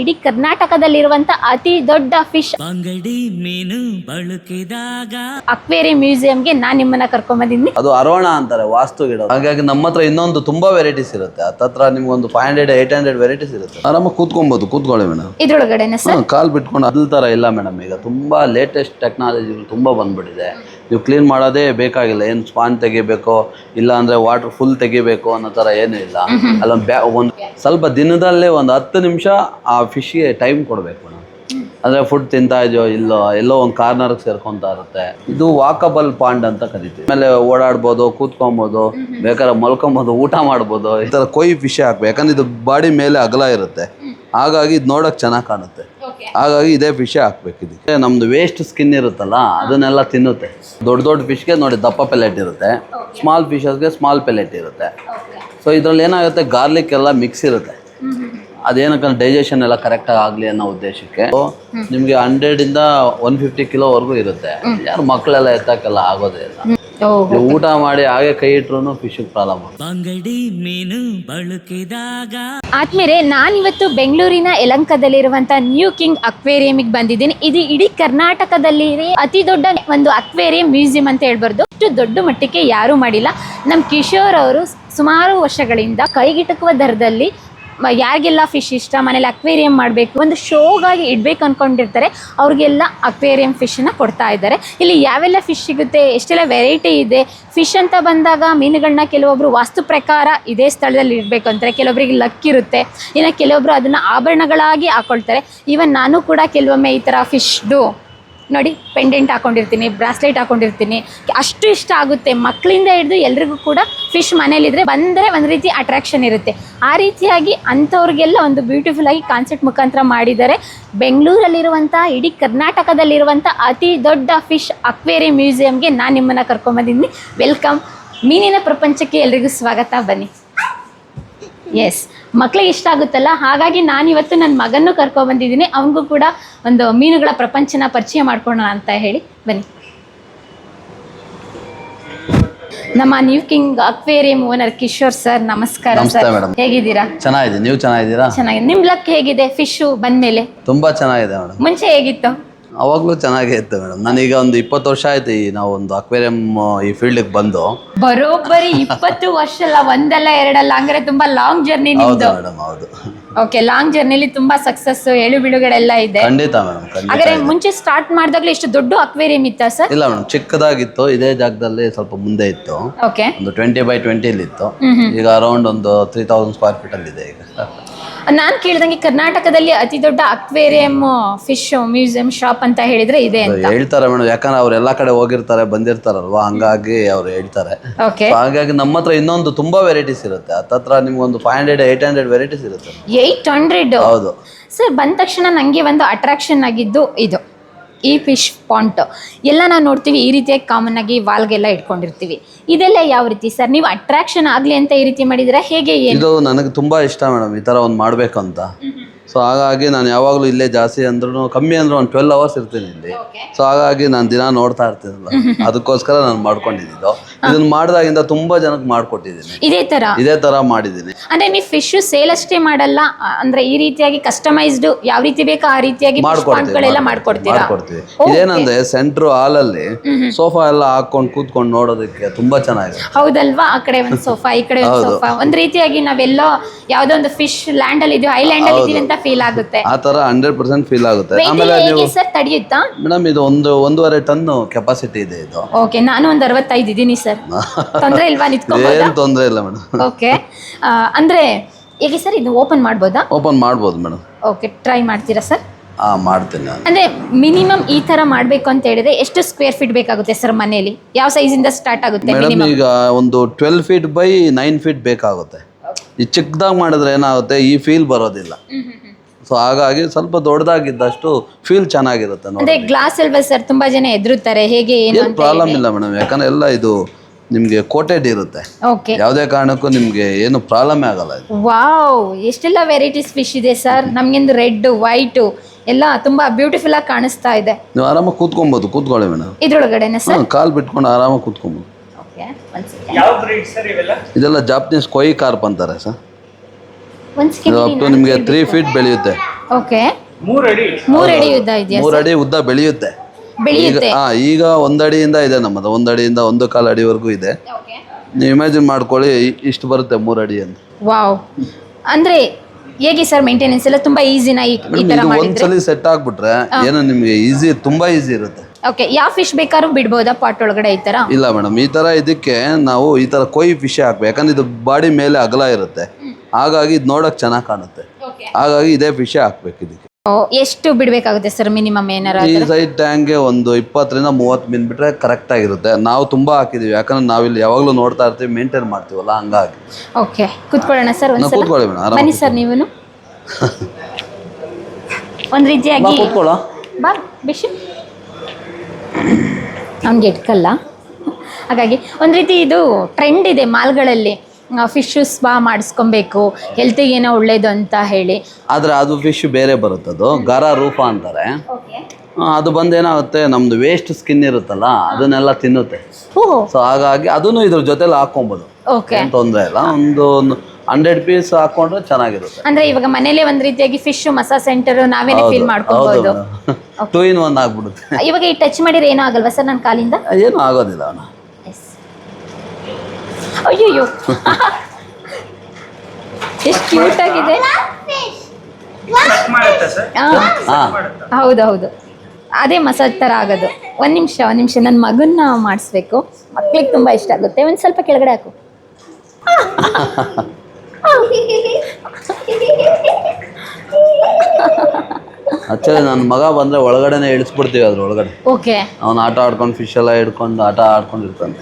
ಇಡೀ ಕರ್ನಾಟಕದಲ್ಲಿರುವಂತ ಅತಿ ದೊಡ್ಡ ಫಿಶ್ ಅಂಗಡಿ ಮೀನು ಬಳಕಿದಾಗ. ಅಕ್ವೇರಿಯಂ ಮ್ಯೂಸಿಯಂಗೆ ನಾನ್ ನಿಮ್ಮನ್ನ ಕರ್ಕೊಂಡ್ ಬಂದಿದ್ದೀನಿ ಅದು ಅರೋಣ ಅಂತಾರೆ ವಾಸ್ತು ಗಿಡ ಹಾಗಾಗಿ ನಮ್ಮ ಹತ್ರ ಇನ್ನೊಂದು ತುಂಬಾ ವೆರೈಟೀಸ್ ಇರುತ್ತೆ. ಹತ್ತತ್ರ ನಿಮ್ಗೊಂದು five hundred eight hundred varieties ಇರುತ್ತೆ. ಆರಾಮ ಕೂತ್ಕೊಬಹುದು ಕೂತ್ಕೊಳ್ಳಿ ಮೇಡಮ್ ಇದ್ರೊಳಗಡೆನೆ ಸರ್ ಕಾಲ್ ಬಿಟ್ಕೊಂಡು ಅದ್ರ ತರ ಇಲ್ಲ ಮೇಡಮ್ ಈಗ ತುಂಬಾ ಲೇಟೆಸ್ಟ್ ಟೆಕ್ನಾಲಜಿ ತುಂಬಾ ಬಂದ್ಬಿಟ್ಟಿದೆ. ನೀವು ಕ್ಲೀನ್ ಮಾಡೋದೇ ಬೇಕಾಗಿಲ್ಲ. ಏನು ಸ್ಪಾನ್ ತೆಗಿಬೇಕು ಇಲ್ಲ ಅಂದ್ರೆ ವಾಟರ್ ಫುಲ್ ತೆಗಿಬೇಕು ಅನ್ನೋ ಥರ ಏನೂ ಇಲ್ಲ. ಅಲ್ಲ ಬ್ಯಾ ಒಂದು ಸ್ವಲ್ಪ ದಿನದಲ್ಲೇ ಒಂದು ಹತ್ತು ನಿಮಿಷ ಆ ಫಿಶ್ಗೆ ಟೈಮ್ ಕೊಡಬೇಕು ನಾವು. ಅಂದ್ರೆ ಫುಡ್ ತಿಂತಾ ಇದೆಯೋ ಇಲ್ಲೋ ಎಲ್ಲೋ ಒಂದು ಕಾರ್ನರ್ಗೆ ಸೇರ್ಕೊಂತಾ ಇರುತ್ತೆ. ಇದು ವಾಕಬಲ್ ಪಾಂಡ್ ಅಂತ ಕರಿತೀವಿ. ಆಮೇಲೆ ಓಡಾಡ್ಬೋದು ಕೂತ್ಕೊಬೋದು ಬೇಕಾದ್ರೆ ಮಲ್ಕೊಬೋದು ಊಟ ಮಾಡ್ಬೋದು ಈ ಥರ ಕೊಯ್ ಫಿಶ್ ಹಾಕ್ಬೇಕು. ಯಾಕಂದ್ರೆ ಇದು ಬಾಡಿ ಮೇಲೆ ಅಗಲ ಇರುತ್ತೆ. ಹಾಗಾಗಿ ಇದು ನೋಡಕ್ ಚೆನ್ನಾಗಿ ಕಾಣುತ್ತೆ. ಹಾಗಾಗಿ ಇದೇ ಫಿಶ್ ಹಾಕ್ಬೇಕು ಇದಕ್ಕೆ. ನಮ್ದು ವೇಸ್ಟ್ ಸ್ಕಿನ್ ಇರುತ್ತಲ್ಲ ಅದನ್ನೆಲ್ಲ ತಿನ್ನುತ್ತೆ. ದೊಡ್ಡ ದೊಡ್ಡ ಫಿಶ್ಗೆ ನೋಡಿ ದಪ್ಪ ಪೆಲೆಟ್ ಇರುತ್ತೆ. ಸ್ಮಾಲ್ ಫಿಶಸ್ಗೆ ಸ್ಮಾಲ್ ಪೆಲೆಟ್ ಇರುತ್ತೆ. ಸೊ ಇದ್ರಲ್ಲಿ ಏನಾಗುತ್ತೆ ಗಾರ್ಲಿಕ್ ಎಲ್ಲ ಮಿಕ್ಸ್ ಇರುತ್ತೆ. ಅದೇನಕ್ಕೆ ಡೈಜೆಷನ್ ಎಲ್ಲ ಕರೆಕ್ಟಾಗಿ ಆಗಲಿ ಅನ್ನೋ ಉದ್ದೇಶಕ್ಕೆ ನಿಮಗೆ ಹಂಡ್ರೆಡಿಂದ ಒನ್ ಫಿಫ್ಟಿ ಕಿಲೋವರೆಗೂ ಇರುತ್ತೆ. ಯಾರು ಮಕ್ಕಳೆಲ್ಲ ಎತ್ತಕ್ಕೆಲ್ಲ ಆಗೋದೇ ಇಲ್ಲ. ನೀವು ಊಟ ಮಾಡಿ ಹಾಗೆ ಕೈ ಇಟ್ರು ಫಿಶ್ ಪ್ರಾಬ್ಲಮ್ ಬಂಗಡಿ ಮೀನು ಬಳಕಿದಾಗ. ಆದ್ಮೇಲೆ ನಾನಿವತ್ತು ಬೆಂಗಳೂರಿನ ಯಲಂಕದಲ್ಲಿರುವಂತ ನ್ಯೂ ಕಿಂಗ್ ಅಕ್ವೇರಿಯಂಗೆ ಬಂದಿದ್ದೀನಿ. ಇದು ಇಡೀ ಕರ್ನಾಟಕದಲ್ಲಿ ಅತಿ ದೊಡ್ಡ ಒಂದು ಅಕ್ವೇರಿಯಂ ಮ್ಯೂಸಿಯಂ ಅಂತ ಹೇಳ್ಬಾರ್ದು. ಅಷ್ಟು ದೊಡ್ಡ ಮಟ್ಟಕ್ಕೆ ಯಾರೂ ಮಾಡಿಲ್ಲ. ನಮ್ಮ ಕಿಶೋರ್ ಅವರು ಸುಮಾರು ವರ್ಷಗಳಿಂದ ಕೈಗೆಟಕುವ ದರದಲ್ಲಿ ಯಾರಿಗೆಲ್ಲ ಫಿಶ್ ಇಷ್ಟ, ಮನೇಲಿ ಅಕ್ವೇರಿಯಂ ಮಾಡಬೇಕು, ಒಂದು ಶೋಗಾಗಿ ಇಡ್ಬೇಕು ಅಂದ್ಕೊಂಡಿರ್ತಾರೆ ಅವ್ರಿಗೆಲ್ಲ ಅಕ್ವೇರಿಯಂ ಫಿಶನ್ನು ಕೊಡ್ತಾ ಇದ್ದಾರೆ. ಇಲ್ಲಿ ಯಾವೆಲ್ಲ ಫಿಶ್ ಸಿಗುತ್ತೆ, ಎಷ್ಟೆಲ್ಲ ವೆರೈಟಿ ಇದೆ ಫಿಶ್ ಅಂತ ಬಂದಾಗ ಮೀನುಗಳನ್ನ ಕೆಲವೊಬ್ರು ವಾಸ್ತು ಪ್ರಕಾರ ಇದೇ ಸ್ಥಳದಲ್ಲಿ ಇಡಬೇಕು ಅಂತಾರೆ. ಕೆಲವೊಬ್ರಿಗೆ ಲಕ್ ಇರುತ್ತೆ. ಇನ್ನು ಕೆಲವೊಬ್ರು ಅದನ್ನು ಆಭರಣಗಳಾಗಿ ಹಾಕೊಳ್ತಾರೆ. ಈವನ್ ನಾನು ಕೂಡ ಕೆಲವೊಮ್ಮೆ ಈ ಥರ ಫಿಶ್ದು ನೋಡಿ ಪೆಂಡೆಂಟ್ ಹಾಕೊಂಡಿರ್ತೀನಿ ಬ್ರಾಸ್ಲೆಟ್ ಹಾಕೊಂಡಿರ್ತೀನಿ. ಅಷ್ಟು ಇಷ್ಟ ಆಗುತ್ತೆ. ಮಕ್ಕಳಿಂದ ಹಿಡಿದು ಎಲ್ರಿಗೂ ಕೂಡ ಫಿಶ್ ಮನೇಲಿದ್ರೆ ಬಂದರೆ ಒಂದು ರೀತಿ ಅಟ್ರಾಕ್ಷನ್ ಇರುತ್ತೆ. ಆ ರೀತಿಯಾಗಿ ಅಂಥವ್ರಿಗೆಲ್ಲ ಒಂದು ಬ್ಯೂಟಿಫುಲ್ ಆಗಿ ಕಾನ್ಸೆಪ್ಟ್ ಮುಖಾಂತರ ಮಾಡಿದ್ದಾರೆ. ಬೆಂಗಳೂರಲ್ಲಿರುವಂಥ ಇಡೀ ಕರ್ನಾಟಕದಲ್ಲಿರುವಂಥ ಅತಿ ದೊಡ್ಡ ಫಿಶ್ ಅಕ್ವೇರಿ ಮ್ಯೂಸಿಯಂಗೆ ನಾನು ನಿಮ್ಮನ್ನು ಕರ್ಕೊಂಬಂದಿದ್ದೀನಿ ವೆಲ್ಕಮ್ ಮೀನಿನ ಪ್ರಪಂಚಕ್ಕೆ ಎಲ್ರಿಗೂ ಸ್ವಾಗತ. ಬನ್ನಿ. ಎಸ್ ಮಕ್ಳಿಗೆ ಇಷ್ಟ ಆಗುತ್ತಲ್ಲ? ಹಾಗಾಗಿ ನಾನು ಇವತ್ತು ನನ್ನ ಮಗನ್ನು ಕರ್ಕೊಬಂದಿದ್ದೀನಿ ಅವನಿಗೂ ಕೂಡ ಒಂದು ಮೀನುಗಳ ಪ್ರಪಂಚನ ಪರಿಚಯ ಮಾಡ್ಕೊಳ್ಳೋಣ ಅಂತ ಹೇಳಿ ಬನ್ನಿ. ನಮ್ಮ new king aquarium owner Kishore sir ನಮಸ್ಕಾರ ನಮಸ್ತೆ ಸರ್. ಹೇಗಿದ್ದೀರಾ? ಚೆನ್ನಾಗಿದೆ. ನೀವು ಚೆನ್ನಾಗಿದ್ದೀರಾ? ಚೆನ್ನಾಗಿದೆ ನಿಮ್ ಲಕ್ ಹೇಗಿದೆ? ಫಿಶ್ ಬಂದ್ಮೇಲೆ? ತುಂಬಾ ಚೆನ್ನಾಗಿದೆ ಮೇಡಮ್. ಮುಂಚೆ ಹೇಗಿತ್ತು? ಅವಾಗಲೂ ಚೆನ್ನಾಗೇ ಇತ್ತು ಮೇಡಮ್. ನಾನೀಗ ಒಂದು ಇಪ್ಪತ್ತು ವರ್ಷ ಆಯ್ತು ಈ ನಾವು ಒಂದು ಅಕ್ವೇರಿಯಂ ಈ ಫೀಲ್ಡಿಗೆ ಬಂದು. ಬರೋಬ್ಬರಿ ಇಪ್ಪತ್ತು ವರ್ಷ ಅಲ್ಲ ಒಂದಲ್ಲ ಎರಡಲ್ಲ ಅಂದ್ರೆ ತುಂಬಾ ಲಾಂಗ್ ಜರ್ನಿ ಹೌದು ನಿಮ್ದು ಮೇಡಮ್ ಹೌದು. ಓಕೆ ಲಾಂಗ್ ಜರ್ನಿಲಿ ತುಂಬಾ ಸಕ್ಸಸ್ ಏಳು ಬೀಳುಗಳೆಲ್ಲ ಇದೆ. ಖಂಡಿತ ಮೇಡಮ್ ಖಂಡಿತ ಹಾಗಾದ್ರೆ ಮುಂಚೆ ಸ್ಟಾರ್ಟ್ ಮಾಡಿದಾಗ್ಲೂ ಇಷ್ಟು ದೊಡ್ಡ ಅಕ್ವೇರಿಯಂ ಇತ್ತಾ ಸರ್ ಇಲ್ಲ ಮೇಡಮ್ ಚಿಕ್ಕದಾಗಿತ್ತು ಇದೇ ಜಾಗದಲ್ಲಿ ಸ್ವಲ್ಪ ಮುಂದೆ ಇತ್ತು. ಓಕೆ ಒಂದು ಟ್ವೆಂಟಿ ಬೈ ಟ್ವೆಂಟಿಲಿ ಇತ್ತು ಈಗ ಅರೌಂಡ್ ಒಂದು ತ್ರೀ ತೌಸಂಡ್ ಸ್ಕ್ವೇರ್ ಫೀಟ್ ಅಲ್ಲಿ ಇದೆ ಈಗ. ನಾನ್ ಕೇಳ್ದಂಗೆ ಕರ್ನಾಟಕದಲ್ಲಿ ಅತಿ ದೊಡ್ಡ ಅಕ್ವೇರಿಯಂ ಫಿಶ್ ಮ್ಯೂಸಿಯಂ ಶಾಪ್ ಅಂತ ಹೇಳಿದ್ರೆ ಇದೆ ಅಂತ. ಹೇಳ್ತಾರೆ ಮೇಡಮ್ ಯಾಕಂದ್ರೆ ಅವ್ರು ಎಲ್ಲಾ ಕಡೆ ಹೋಗಿರ್ತಾರೆ ಬಂದಿರ್ತಾರಲ್ವಾ? ಹಂಗಾಗಿ ಅವ್ರು ಹೇಳ್ತಾರೆ. ಓಕೆ So ಹಾಗಾಗಿ ನಮ್ಮ ಹತ್ರ ಇನ್ನೊಂದು ತುಂಬಾ ವೆರೈಟೀಸ್ ಇರುತ್ತೆ. ಹತ್ತತ್ರ ನಿಮ್ಗೊಂದು five hundred eight hundred varieties ಇರುತ್ತೆ. ಏಯ್ಟ್ ಹಂಡ್ರೆಡ್ ಹೌದು. ಸರ್ ಬಂದ ತಕ್ಷಣ ನನಗೆ ಒಂದು ಅಟ್ರಾಕ್ಷನ್ ಆಗಿದ್ದು ಇದು. ಈ ಫಿಶ್ ಪಾಂಟ್. ಎಲ್ಲ ನಾವು ನೋಡ್ತೀವಿ ಈ ರೀತಿಯಾಗಿ ಕಾಮನ್ ಆಗಿ ವಾಲ್ಗೆಲ್ಲ ಇಟ್ಕೊಂಡಿರ್ತೀವಿ. ಇದೆಲ್ಲ ಯಾವ ರೀತಿ ಸರ್? ನೀವು ಅಟ್ರಾಕ್ಷನ್ ಆಗಲಿ ಅಂತ ಈ ರೀತಿ ಮಾಡಿದ್ರೆ ಹೇಗೆ ಏನು? ಇದು ನನಗೆ ತುಂಬಾ ಇಷ್ಟ ಮೇಡಮ್ ಈ ಥರ ಒಂದು ಮಾಡಬೇಕು ಅಂತ ಸೊ ಹಾಗಾಗಿ ನಾನು ಯಾವಾಗಲೂ ಇಲ್ಲೇ ಜಾಸ್ತಿ ಅಂದ್ರೂ ಕಮ್ಮಿ ಅಂದ್ರೆ ಒಂದು ಟ್ವೆಲ್ ಅವರ್ಸ್ ಇರ್ತೀನಿ ಇಲ್ಲಿ. ಸೊ ಹಾಗಾಗಿ ನಾನು ದಿನ ನೋಡ್ತಾ ಇರ್ತೀನಲ್ಲ ಅದಕ್ಕೋಸ್ಕರ ನಾನು ಮಾಡ್ಕೊಂಡಿದ್ದು ಇದನ್ನ ಮಾಡಿದಾಗಿಂದ ತುಂಬಾ ಜನಕ್ಕೆ ಮಾಡ್ಕೊಟ್ಟಿದ್ದೀನಿ. ಇದೇ ತರ. ಇದೇ ತರ ಮಾಡಿದ್ದೀನಿ. ಅಂದ್ರೆ ನೀವು ಫಿಶ್ ಸೇಲ್ ಅಷ್ಟೇ ಮಾಡಲ್ಲ ಅಂದ್ರೆ ಈ ರೀತಿಯಾಗಿ ಕಸ್ಟಮೈಸ್ಡ್ ಯಾವ ರೀತಿ ಬೇಕೋ ಆ ರೀತಿಯಾಗಿ ಮಾಡ್ಕೊಡ್ತೀವಿ ಮಾಡ್ಕೊಡ್ತೀರಾ? ಮಾಡ್ಕೊಡ್ತೀವಿ. ಇದೇನಂದ್ರೆ ಸೆಂಟ್ರ್ ಅಲ್ಲಿ ಸೋಫಾ ಎಲ್ಲ ಹಾಕೊಂಡು ಕೂತ್ಕೊಂಡು ನೋಡೋದಕ್ಕೆ ತುಂಬಾ ಚೆನ್ನಾಗಿದೆ. ಹೌದಲ್ವಾ? ಆ ಕಡೆ ಒಂದು ಸೋಫಾ ಈ ಕಡೆ ಒಂದು ಸೋಫಾ ಒಂದ್ ರೀತಿಯಾಗಿ ನಾವೆಲ್ಲೋ ಯಾವ್ದೋ ಒಂದು ಫಿಶ್ ಲ್ಯಾಂಡ್ ಅಲ್ಲಿ ಇದೀವಿ ಐಲ್ಯಾಂಡ್ ಅಲ್ಲಿ ಇದೀವಿ ಅಂತ ಫೀಲ್ ಆಗುತ್ತೆ. ಆ ತರ ಹಂಡ್ರೆಡ್ ಪರ್ಸೆಂಟ್ ಫೀಲ್ ಆಗುತ್ತೆ. ಆಮೇಲೆ ನೀವು ಸರ್ ತಡೆಯುತ್ತಾ? ಮೇಡಮ್ ಇದು ಒಂದು ಒಂದೂವರೆ ಟನ್ ಕೆಪಾಸಿಟಿ ಇದೆ ಇದು. ಓಕೆ ನಾನು ಒಂದ್ ಅರವತ್ತೈದು ಇದ್ದೀನಿ ಸರ್. ತೊಂದ್ರೆ ಇಲ್ವಾ ನಿಂತ್ಕೋಬೋದಾ? ಏನ್ ತೊಂದರೆ ಇಲ್ಲ ಮೇಡಮ್. ಓಕೆ. ಅಂದ್ರೆ ಹೇಗೆ ಸರ್ ಇದು ಓಪನ್ ಮಾಡ್ಬೋದಾ? ಓಪನ್ ಮಾಡ್ಬೋದು ಮೇಡಮ್. ಓಕೆ ಟ್ರೈ ಮಾಡ್ತೀರಾ ಸರ್? ಆ ಮಾಡ್ತೀನಿ ನಾನು. ಅಂದ್ರೆ ಮಿನಿಮಮ್ ಈ ತರ ಮಾಡ್ಬೇಕು ಅಂತ ಹೇಳಿದ್ರೆ ಎಷ್ಟು ಸ್ಕ್ವೇರ್ ಫೀಟ್ ಬೇಕಾಗುತ್ತೆ ಸರ್ ಮನೆಯಲ್ಲಿ? ಯಾವ ಸೈಜಿಂದ ಸ್ಟಾರ್ಟ್ ಆಗುತ್ತೆ ಮೇಡಮ್ ಈಗ ಒಂದು twelve feet by nine feet ಬೇಕಾಗುತ್ತೆ. ಈ ಚಿಕ್ಕದಾಗಿ ಮಾಡಿದ್ರೆ ಏನಾಗುತ್ತೆ ಈ ಫೀಲ್ ಬರೋದಿಲ್ಲ. ಸೊ ಹಾಗಾಗಿ ಸ್ವಲ್ಪ ದೊಡ್ಡದಾಗಿದ್ದಷ್ಟು ಫೀಲ್ ಚೆನ್ನಾಗಿರುತ್ತೆ ನೋಡಿ ಅಂದ್ರೆ ಗ್ಲಾಸ್ ಅಲ್ವಾ ಸರ್? ತುಂಬಾ ಜನ ಎದುರುತ್ತಾರೆ ಹೇಗೆ ಏನು ಏನು ಪ್ರಾಬ್ಲಮ್ ಇಲ್ಲ ಮೇಡಮ್ ಯಾಕಂದ್ರೆ ಎಲ್ಲ ಇದು ನಿಮಗೆ ಕೋಟೆಡ್ ಇರುತ್ತೆ. ಓಕೆ ಯಾವುದೇ ಕಾರಣಕ್ಕೂ ನಿಮಗೆ ಏನು ಪ್ರಾಬ್ಲಮ್ ಆಗಲ್ಲ ಇದು. ವಾವ್ ಎಷ್ಟೆಲ್ಲ ವೆರೈಟೀಸ್ ಫಿಶ್ ಇದೆ ಸರ್ ನಮ್ಗಿಂದು ರೆಡ್ ವೈಟ್ ಎಲ್ಲ ತುಂಬಾ ಬ್ಯೂಟಿಫುಲ್ ಆಗಿ ಕಾಣಿಸ್ತಾ ಇದೆ. ನೀವು ಆರಾಮಾಗಿ ಕೂತ್ಕೊಬೋದು ಕೂತ್ಕೊಳ್ಳಿ ಮೇಡಮ್. ಇದ್ರೊಳಗಡೆನೆ ಸರ್ ಹಾಂ ಕಾಲು ಬಿಟ್ಕೊಂಡು ಆರಾಮಾಗಿ ಕೂತ್ಕೊಬೋದು. ಓಕೆ ಒಂದ್ ಯಾವ ಬ್ರೀಡ್ ಸರ್ ಇವೆಲ್ಲ? ಇದೆಲ್ಲ ಜಾಪನೀಸ್ ಕೊಯ್ ಕಾರ್ಪ್ ಅಂತಾರೆ ಸರ್ ಒಂದ್ ಇದು ಅಪ್ ಟು ನಿಮಗೆ ತ್ರೀ ಫೀಟ್ ಬೆಳೆಯುತ್ತೆ. ಓಕೆ ಮೂರು ಅಡಿ. ಮೂರ್ ಅಡಿ ಉದ್ದ ಇದೆಯಾ ಮೂರು ಅಡಿ ಉದ್ದ ಬೆಳೆಯುತ್ತೆ. ಈಗ ಬೆಳೆಯುತ್ತೆ. ಹಾ ಈಗ ಒಂದಡಿಯಿಂದ ಇದೆ ನಮ್ಮದು. ಒಂದಡಿಯಿಂದ ಒಂದು ಕಾಲು ಅಡಿವರೆಗೂ ಇದೆ. ನೀವು ಇಮ್ಯಾಜಿನ್ ಮಾಡ್ಕೊಳ್ಳಿ ಇ- ಇಷ್ಟು ಬರುತ್ತೆ ಮೂರು ಅಡಿ ಅಂತ. ವಾವ್. ಅಂದ್ರೆ ಹೇಗೆ ಸರ್ ಮೇಂಟೆನೆನ್ಸ್ ಎಲ್ಲ ತುಂಬಾ ಈಸಿನ ಈ ಈ ತರ ಇದು ಮಾಡಿದ್ರೆ? ಒಂದ್ಸಲಿ ಸೆಟ್ ಆಗ್ಬಿಟ್ರೆ ಏನೋ ನಿಮ್ಗೆ ಈಸಿ ತುಂಬಾ ಈಸಿ ಇರುತ್ತೆ. ಓಕೆ ಯಾವ ಫಿಶ್ ಬೇಕಾದ್ರೂ ಬಿಡ್ಬೋದಾ ಪಾಟ್ ಒಳಗಡೆ ಈ ತರ? ಇಲ್ಲ ಮೇಡಮ್ ಈ ತರ ಇದಕ್ಕೆ ನಾವು ಈ ತರ ಕೊಯ್ ಫಿಶ್ ಹಾಕ್ಬೇಕು. ಯಾಕಂದ್ರೆ ಇದು ಬಾಡಿ ಮೇಲೆ ಅಗಲ ಇರುತ್ತೆ. ಹಾಗಾಗಿ ಇದು ನೋಡಕ್ ಚೆನ್ನಾಗಿ ಕಾಣುತ್ತೆ. ಹಾಗಾಗಿ ಇದೇ ಫಿಶ್ ಹಾಕ್ಬೇಕು ಇದಕ್ಕೆ. ಎಷ್ಟು ಬಿಡಬೇಕಾಗುತ್ತೆ ಸರ್ ಮಿನಿಮಮ್ ಏನಾರ ಈ ಸೈಡ್ ಟ್ಯಾಂಕ್ಗೆ ಒಂದು ಇಪ್ಪತ್ತರಿಂದ ಮೂವತ್ತು ಮೀನು ಬಿಟ್ರೆ ಕರೆಕ್ಟ್ ಆಗಿರುತ್ತೆ. ನಾವು ತುಂಬಾ ಹಾಕಿದೀವಿ. ಯಾಕಂದ್ರೆ ನಾವಿಲ್ಲಿ ಯಾವಾಗಲೂ ನೋಡ್ತಾ ಇರ್ತೀವಿ ಮೇಂಟೈನ್ ಮಾಡ್ತೀವಲ್ಲ ಹಂಗಾಗಿ. ಓಕೆ ಕುತ್ಕೊಳ್ಳೋಣ ಸರ್ ನಾವು ಒಂದ್ಸಲ ಕೂತ್ಕೊಳ್ಳಿ ಮೇಡಮ್ ಆರಾಮ ಬನ್ನಿ ಸರ್ ನೀವನು. ಒಂದ್ ರೀತಿಯಾಗಿ ಕೂತ್ಕೊಳ್ಳೋ? ಬಾ ಬಿಶು ಅವ್ನಿಗೆ ಇಟ್ಕಲ್ಲ ಹಾಗಾಗಿ ಒಂದು ರೀತಿ ಇದು ಟ್ರೆಂಡ್ ಇದೆ ಮಾಲ್ಗಳಲ್ಲಿ. ಫಿಶು ಸ್ಪಾ ಮಾಡಿಸ್ಕೊಬೇಕು. ಹೆಲ್ತಿಗೆ ಏನೋ ಒಳ್ಳೇದು ಅಂತ ಹೇಳಿ. ಆದ್ರೆ ಅದು ಫಿಶ್ ಬೇರೆ ಬರುತ್ತದು ಗರ ರೂಪ ಅಂತಾರೆ. ಅದು ಬಂದು ಏನಾಗುತ್ತೆ ನಮ್ದು ವೇಸ್ಟ್ ಸ್ಕಿನ್ ಇರುತ್ತಲ್ಲ ಅದನ್ನೆಲ್ಲ ತಿನ್ನುತ್ತೆ. ಓಹ್ ಸೊ ಹಾಗಾಗಿ ಅದನ್ನು ಇದ್ರ ಜೊತೆಲಿ ಹಾಕೊಬೋದು ಓಕೆ ತೊಂದ್ರೆ ತೊಂದರೆ ಇಲ್ಲ. ಒಂದು ಹಂಡ್ರೆಡ್ ಪೀಸ್ ಹಾಕೊಂಡ್ರೆ ಚೆನ್ನಾಗಿರುತ್ತೆ. ಅಂದ್ರೆ ಇವಾಗ ಮನೇಲೆ ಒಂದ್ ರೀತಿಯಾಗಿ ಫಿಶ್ ಮಸಾ ಸೆಂಟರ್ ನಾವೇನೆ ಫೀಲ್ ಮಾಡ್ಕೊಬಹುದು ಟೂ ಇನ್ ಒನ್ ಆಗ್ಬಿಡುತ್ತೆ. ಇವಾಗ ಈ ಟಚ್ ಮಾಡಿದ್ರೆ ಏನೂ ಆಗಲ್ವಾ ಸರ್ ನನ್ನ ಕಾಲಿಂದ? ಏನೂ ಆಗೋದಿಲ್ಲ ಅವನ ಅಯ್ಯಯ್ಯೋ. ಎಷ್ಟು ಕ್ಯೂಟ್ ಆಗಿದೆ. ಹೌದೌದು ಮಾಡುತ್ತೆ ಸರ್? ಹೌದು ಹೌದು ಅದೇ ಮಸಾಜ್ ಥರ ಆಗೋದು. ಒಂದು ನಿಮಿಷ ಒಂದು ನಿಮಿಷ. ನನ್ನ ಮಗನ್ನ ಮಾಡಿಸ್ಬೇಕು. ಮಕ್ಳಿಗೆ ತುಂಬ ಇಷ್ಟ ಆಗುತ್ತೆ. ಒಂದು ಸ್ವಲ್ಪ ಕೆಳಗಡೆ ಹಾಕು. ಆಕ್ಚುಲಿ ನನ್ನ ಮಗ ಬಂದ್ರೆ ಒಳಗಡೆನೆ ಇಳಿಸ್ಬಿಡ್ತೀವಿ ಅದ್ರ ಒಳಗಡೆ ಓಕೆ ಅವನು ಆಟ ಆಡ್ಕೊಂಡು ಫಿಶ್ ಎಲ್ಲ ಹಿಡ್ಕೊಂಡು ಆಟ ಆಡ್ಕೊಂಡು ಇರ್ತಾನೆ.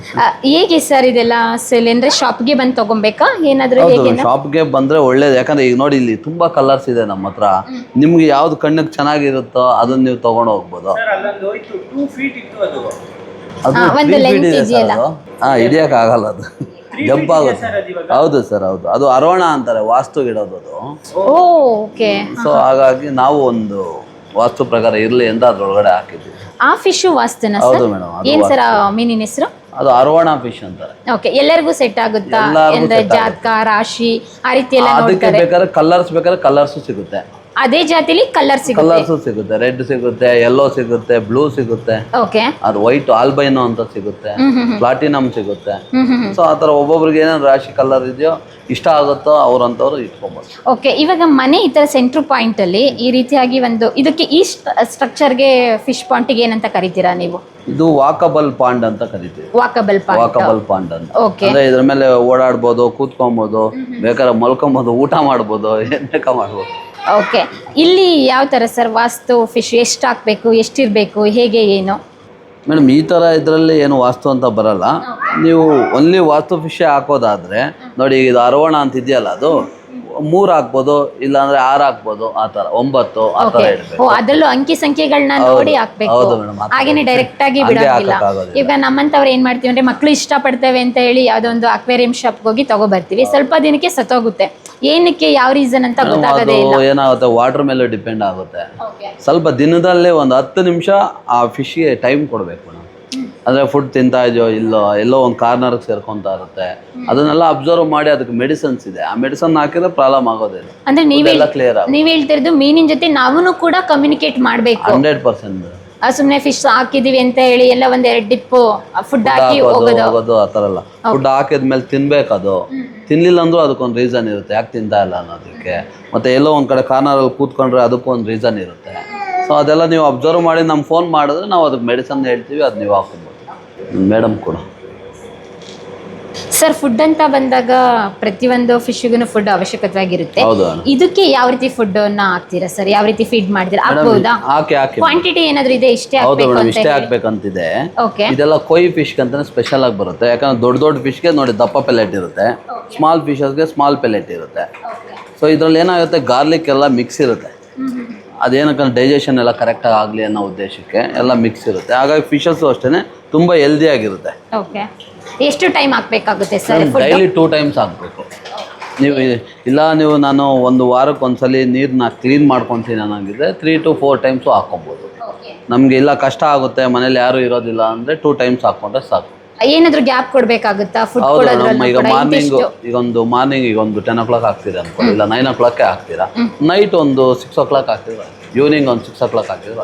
ಹೇಗೆ ಸರ್ ಇದೆಲ್ಲ ಸೇಲ್ ಅಂದ್ರೆ ಶಾಪ್ಗೆ ಬಂದು ತಗೊಬೇಕಾ? ಏನಾದರೂ ಹೇಗೆ ಶಾಪ್ಗೆ ಬಂದ್ರೆ ಒಳ್ಳೇದು. ಯಾಕಂದ್ರೆ ಈಗ ನೋಡಿ ಇಲ್ಲಿ ತುಂಬಾ ಕಲರ್ಸ್ ಇದೆ ನಮ್ಮ ಹತ್ರ. ನಿಮ್ಗೆ ಯಾವ್ದು ಕಣ್ಣಿಗೆ ಚೆನ್ನಾಗಿರುತ್ತೋ ಅದನ್ನ ನೀವು ತಗೊಂಡು ಹೋಗ್ಬೋದು. ಸರ್ ಅಲ್ಲೊಂದು ಹೋಯ್ತು ಟೂ ಫೀಟ್ ಇತ್ತು ಅದು. ಅದು ಒಂದು three feet length ಇದೆ sir ಇದೆಯಲ್ಲ? ಅದು. ಹಾ ಹಿಡಿಯಕ್ ಆಗಲ್ಲ ಅದು. ಜಂಪ್ ಆಗುತ್ತೆ ಸರ್ ಅದು ಹೌದು ಸರ್ ಹೌದು. ಅದು ಅರೋಣ ಅಂತಾರೆ ವಾಸ್ತು ಇಡೋದು ಅದು. ಓ ಓಕೆ. ಸೊ ಹಾಗಾಗಿ ನಾವು ಒಂದು ವಾಸ್ತು ಪ್ರಕಾರ ಇರ್ಲಿ ಅಂತ ಅದ್ರೊಳಗಡೆ ಹಾಕಿದ್ವಿ ಆ ಫಿಶ್ ವಾಸ್ತುನ ಹೌದು ಸರ್ ಮೇಡಮ್ ಏನು ಸರ್ ಆ ಮೀನಿನ ಹೆಸರು? ಅದು ಅರೋಣ ಫಿಶ್ ಅಂತಾರೆ. ಓಕೆ ಎಲ್ಲರಿಗೂ ಸೆಟ್ ಆಗುತ್ತಾ? ಎಲ್ಲರಿಗೂ ಅಂದ್ರೆ set ಜಾತಕ ರಾಶಿ ಆ ರೀತಿ ಎಲ್ಲ ಅದಕ್ಕೆ ನೋಡ್ತಾರೆ. ಬೇಕಾದ್ರೆ ಕಲರ್ಸ್ ಬೇಕಾದ್ರೆ ಕಲರ್ಸು ಸಿಗುತ್ತೆ. ಅದೇ ಜಾತಿಲಿ ಕಲರ್ ಸಿಗುತ್ತೆ. ಕಲರ್ಸು ಸಿಗುತ್ತೆ ರೆಡ್ ಸಿಗುತ್ತೆ ಯೆಲ್ಲೋ ಸಿಗುತ್ತೆ ಬ್ಲೂ ಸಿಗುತ್ತೆ. ಓಕೆ ಅದು ವೈಟ್ ಆಲ್ಬೈನೋ ಅಂತ ಸಿಗುತ್ತೆ. ಪ್ಲಾಟಿನಮ್ ಸಿಗುತ್ತೆ. ಸೊ ಆತರ ಒಬ್ಬೊಬ್ರಿಗೆ ಏನೇನು ರಾಶಿ ಕಲರ್ ಇದೆಯೋ ಇಷ್ಟ ಆಗುತ್ತೋ ಅವ್ರಂತವ್ರು ಇಟ್ಕೊಬೋದು ಓಕೆ ಇವಾಗ ಮನೆ ಈ ತರ ಸೆಂಟ್ರ್ ಪಾಯಿಂಟ್ ಅಲ್ಲಿ ಈ ರೀತಿಯಾಗಿ ಒಂದು ಇದಕ್ಕೆ ಈ ಸ್ಟ್ರಕ್ಚರ್ಗೆ ಫಿಶ್ ಪಾಯಿಂಟ್ಗೆ ಏನಂತ ಕರಿತೀರಾ ನೀವು? ಇದು ವಾಕಬಲ್ ಪಾಂಡ್ ಅಂತ ಕರಿತೀವಿ. ವಾಕಬಲ್ ಪಾಂಡ್ ವಾಕಬಲ್ ಪಾಂಡ್ ಅಂತ. ಓಕೆ ಅಂದ್ರೆ ಇದ್ರ ಮೇಲೆ ಓಡಾಡ್ಬೋದು ಕೂತ್ಕೊಂಬೋದು ಬೇಕಾದ್ರೆ ಮಲ್ಕೊಬೋದು ಊಟ ಮಾಡ್ಬೋದು ಏನ್ ಬೇಕಾ ಮಾಡ್ಬೋದು. ಓಕೆ. ಇಲ್ಲಿ ಯಾವ ತರ ಸರ್ ವಾಸ್ತು ಫಿಶ್ ಎಷ್ಟು ಹಾಕಬೇಕು ಎಷ್ಟಿರಬೇಕು ಹೇಗೆ ಏನು? ಮೇಡಮ್ ಈ ಥರ ಇದರಲ್ಲಿ ಏನು ವಾಸ್ತು ಅಂತ ಬರಲ್ಲ. ನೀವು ಒನ್ಲಿ ವಾಸ್ತು ಫಿಶ್ ಹಾಕೋದಾದ್ರೆ ನೋಡಿ ಇದು ಅರವಣ ಅಂತ ಇದೆಯಲ್ಲ ಅದು ಮೂರು ಹಾಕ್ಬೋದು ಇಲ್ಲಾಂದ್ರೆ ಆರು ಹಾಕ್ಬೋದು ಆ ಥರ ಒಂಬತ್ತು ಆ ಥರ ಓಕೆ. ಇಡಬೇಕು ಅದರಲ್ಲೂ ಅಂಕಿ ಸಂಖ್ಯೆಗಳನ್ನ ನೋಡಿ ಹಾಕ್ಬೇಕು. ಹೌದು ಮೇಡಮ್, ಆ ಥರ ಹಾಗೇನೆ ಡೈರೆಕ್ಟ್ ಆಗಿ ಹಂಗೆ ಹಾಕಕ್ಕಾಗೋದಿಲ್ಲ. ಈಗ ನಮ್ಮಂತವ್ರು ಏನ್ ಮಾಡ್ತೀವಿ ಅಂದ್ರೆ ಮಕ್ಳು ಇಷ್ಟಪಡ್ತೇವೆ ಅಂತ ಹೇಳಿ ಯಾವ್ದೋ ಒಂದು ಅಕ್ವೇರಿಯಂ ಶಾಪ್ಗೆ ಹೋಗಿ ತಗೋ ಬರ್ತೀವಿ ಸ್ವಲ್ಪ ದಿನಕ್ಕೆ ಸತ್ತೋಗುತ್ತೆ. ಏನಕ್ಕೆ ಯಾವ ರೀಸನ್ ಅಂತ ಅದು ಗೊತ್ತಾಗೋದೇ ಇಲ್ಲ. ಏನಾಗುತ್ತೆ ವಾಟರ್ ಮೇಲೆ ಡಿಪೆಂಡ್ ಆಗುತ್ತೆ. ಸ್ವಲ್ಪ ದಿನದಲ್ಲೇ ಒಂದು ಹತ್ತು ನಿಮಿಷ ಆ ಫಿಶ್ಗೆ ಟೈಮ್ ಕೊಡಬೇಕು ಅಂದ್ರೆ ಅಂದರೆ ಫುಡ್ ತಿಂತಾ ಇದೆಯೋ ಇಲ್ಲೋ ಎಲ್ಲೋ ಒಂದು ಕಾರ್ನರ್ ಸೇರ್ಕೊಂತಾ ಇರುತ್ತೆ. ಅದನ್ನೆಲ್ಲ ಅಬ್ಸರ್ವ್ ಮಾಡಿ ಅದಕ್ಕೆ ಮೆಡಿಸನ್ಸ್ ಇದೆ. ಆ ಮೆಡಿಸನ್ ಹಾಕಿದ್ರೆ ಪ್ರಾಬ್ಲಮ್ ಆಗೋದಿಲ್ಲ ಅಂದ್ರೆ ನೀವೇ ಕ್ಲಿಯರ್ ನೀವ್ ಹೇಳ್ತಿರೋದು ಮೀನಿನ ಜೊತೆ ನಾವು ಕೂಡ ಕಮ್ಯುನಿಕೇಟ್ ಮಾಡ್ಬೇಕು. ಹಂಡ್ರೆಡ್ ಪರ್ಸೆಂಟ್ ಸುಮ್ನೆ ಫಿಶ್ ಹಾಕಿದೀವಿ ಅಂತ ಹೇಳಿ ಎಲ್ಲ ಒಂದ್ ಎರಡ್ ಡಿಪ್ಪು ಫುಡ್ ಹಾಕಿ ಹೋಗೋದು. ಹೋಗೋದು ಆ ಥರ ಎಲ್ಲ. ಫುಡ್ ಹಾಕಿದ್ಮೇಲೆ ತಿನ್ಬೇಕದು ತಿನ್ಲಿಲ್ಲ ಅಂದ್ರೂ ಅದಕ್ಕೊಂದು ರೀಸನ್ ಇರುತ್ತೆ. ಯಾಕೆ ತಿಂತಾ ಇಲ್ಲ ಅನ್ನೋದಕ್ಕೆ. ಮತ್ತೆ ಎಲ್ಲೋ ಒಂದ್ ಕಡೆ ಕಾರ್ನರಲ್ಲಿ ಕೂತ್ಕೊಂಡ್ರೆ ಅದಕ್ಕೂ ಒಂದು ರೀಸನ್ ಇರುತ್ತೆ. ಸೊ ಅದೆಲ್ಲ ನೀವು ಅಬ್ಸರ್ವ್ ಮಾಡಿ ನಮ್ಗೆ ಫೋನ್ ಮಾಡಿದ್ರೆ ನಾವು ಅದಕ್ಕೆ ಮೆಡಿಸನ್ ಹೇಳ್ತೀವಿ ಅದು ನೀವು ಹಾಕೋಬೋದು ಮೇಡಮ್ ಕೂಡ. ಸರ್ ಫುಡ್ ಅಂತ ಬಂದಾಗ ಪ್ರತಿಯೊಂದು ಫಿಶ್ಗೂ ಫುಡ್ ಅವಶ್ಯಕತೆವಾಗಿರುತ್ತೆ ಇದಕ್ಕೆ ಯಾವ ರೀತಿ ಫುಡ್ ಅನ್ನ ಹಾಕ್ತೀರಾ ಸರ್? ಯಾವ ರೀತಿ ಫೀಡ್ ಮಾಡ್ತೀರಾ? ಹಾಕ್ಬಹುದಾ ಹಾಕಿ ಹಾಕಿ. ಕ್ವಾಂಟಿಟಿ ಏನಾದ್ರು ಇದೆ ಇಷ್ಟೇ ಇಷ್ಟೇ ಹಾಕ್ಬೇಕಂತಿದೆ. ಓಕೆ ಇದೆಲ್ಲ ಕೊಯ್ ಫಿಶ್ ಅಂತಾನೆ ಸ್ಪೆಷಲ್ ಆಗಿ ಬರುತ್ತೆ. ಯಾಕಂದ್ರೆ ದೊಡ್ಡ ದೊಡ್ಡ ಫಿಶ್ಗೆ ನೋಡಿ ದಪ್ಪ ಪೆಲೆಟ್ ಇರುತ್ತೆ. ಸ್ಮಾಲ್ ಫಿಶಸ್ಗೆ ಸ್ಮಾಲ್ ಪೆಲೆಟ್ ಇರುತ್ತೆ. ಸೊ ಇದ್ರಲ್ಲಿ ಏನಾಗುತ್ತೆ ಗಾರ್ಲಿಕ್ ಎಲ್ಲ ಮಿಕ್ಸ್ ಇರುತ್ತೆ. ಅದೇನಕ್ಕೆ ಡೈಜೆಷನ್ ಎಲ್ಲ ಕರೆಕ್ಟಾಗಿ ಆಗಲಿ ಅನ್ನೋ ಉದ್ದೇಶಕ್ಕೆ ಎಲ್ಲ ಮಿಕ್ಸ್ ಇರುತ್ತೆ. ಹಾಗಾಗಿ ಫಿಶಸ್ ಅಷ್ಟೇ ತುಂಬ ಹೆಲ್ದಿ ಆಗಿರುತ್ತೆ. ಓಕೆ ಎಷ್ಟು ಟೈಮ್ ಹಾಕ್ಬೇಕಾಗುತ್ತೆ ಸರ್ ಡೈಲಿ ಟೂ ಟೈಮ್ಸ್ ಹಾಕಬೇಕು. ನೀವು ಇಲ್ಲ ನೀವು ನಾನು ಒಂದು ವಾರಕ್ಕೆ ಒಂದ್ಸಲಿ ನೀರನ್ನ ಕ್ಲೀನ್ ಮಾಡ್ಕೊತೀನಿ ಅನ್ನೋಂಗಿದ್ರೆ ತ್ರೀ ಟು ಫೋರ್ ಟೈಮ್ಸು ಹಾಕೊಬೋದು ನಮಗೆ ಇಲ್ಲ ಕಷ್ಟ ಆಗುತ್ತೆ ಮನೇಲಿ ಯಾರು ಇರೋದಿಲ್ಲ ಅಂದರೆ ಟೂ ಟೈಮ್ಸ್ ಹಾಕೊಂಡ್ರೆ ಸಾಕು. ಏನಾದ್ರೂ ಗ್ಯಾಪ್ ಕೊಡಬೇಕಾಗುತ್ತಾ? ಫುಡ್ ಹೌದು ನಮ್ಮ ಈಗ ಮಾರ್ನಿಂಗ್ ಈಗ ಒಂದು ಮಾರ್ನಿಂಗ್ ಈಗ ಒಂದು ಟೆನ್ ಓ ಕ್ಲಾಕ್ ಆಗ್ತೀರಾ ಅನ್ಕೊಳ್ಳಿ ಇಲ್ಲ ನೈನ್ ಓ ಕ್ಲಾಕ್ ಹಾಕ್ತೀರಾ ನೈಟ್ ಒಂದು ಸಿಕ್ಸ್ ಓ ಕ್ಲಾಕ್ ಹಾಕ್ತಿದ್ರೆ ಈವ್ನಿಂಗ್ ಒಂದು ಸಿಕ್ಸ್ ಓ ಕ್ಲಾಕ್ ಆಯ್ತು.